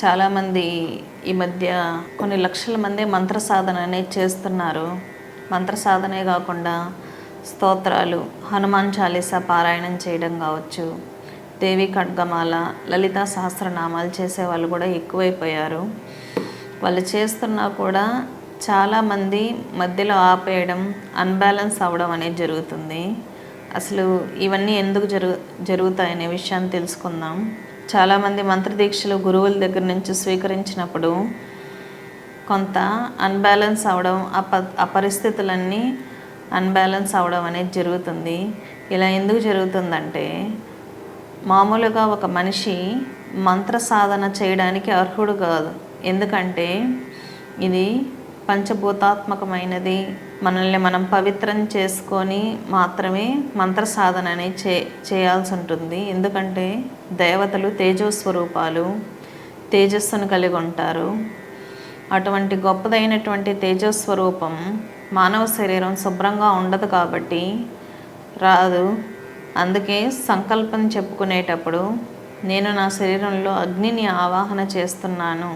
చాలామంది ఈ మధ్య కొన్ని లక్షల మంది మంత్ర సాధన అనేది చేస్తున్నారు. మంత్ర సాధనే కాకుండా స్తోత్రాలు హనుమాన్ చాలీసా పారాయణం చేయడం కావచ్చు దేవి ఖడ్గమాల లలితా సహస్రనామాలు చేసే వాళ్ళు కూడా ఎక్కువైపోయారు. వాళ్ళు చేస్తున్నా కూడా చాలామంది మధ్యలో ఆపేయడం అన్బ్యాలెన్స్ అవ్వడం అనేది జరుగుతుంది. అసలు ఇవన్నీ ఎందుకు జరుగు జరుగుతాయనే విషయాన్ని తెలుసుకుందాం. చాలామంది మంత్రదీక్షలు గురువుల దగ్గర నుంచి స్వీకరించినప్పుడు కొంత అన్బ్యాలెన్స్ అవడం అప ప ఆ పరిస్థితులన్నీ అన్బ్యాలెన్స్ అవడం అనేది జరుగుతుంది. ఇలా ఎందుకు జరుగుతుందంటే మామూలుగా ఒక మనిషి మంత్ర సాధన చేయడానికి అర్హుడు కాదు. ఎందుకంటే ఇది పంచభూతాత్మకమైనది. మనల్ని మనం పవిత్రం చేసుకొని మాత్రమే మంత్ర సాధన అనేది చే చేయాల్సి ఉంటుంది ఎందుకంటే దేవతలు తేజస్వరూపాలు తేజస్సును కలిగి ఉంటారు అటువంటి గొప్పదైనటువంటి తేజస్వరూపం మానవ శరీరం శుభ్రంగా ఉండదు కాబట్టి రాదు. అందుకే సంకల్పం చెప్పుకునేటప్పుడు నేను నా శరీరంలో అగ్నిని ఆవాహన చేస్తున్నాను.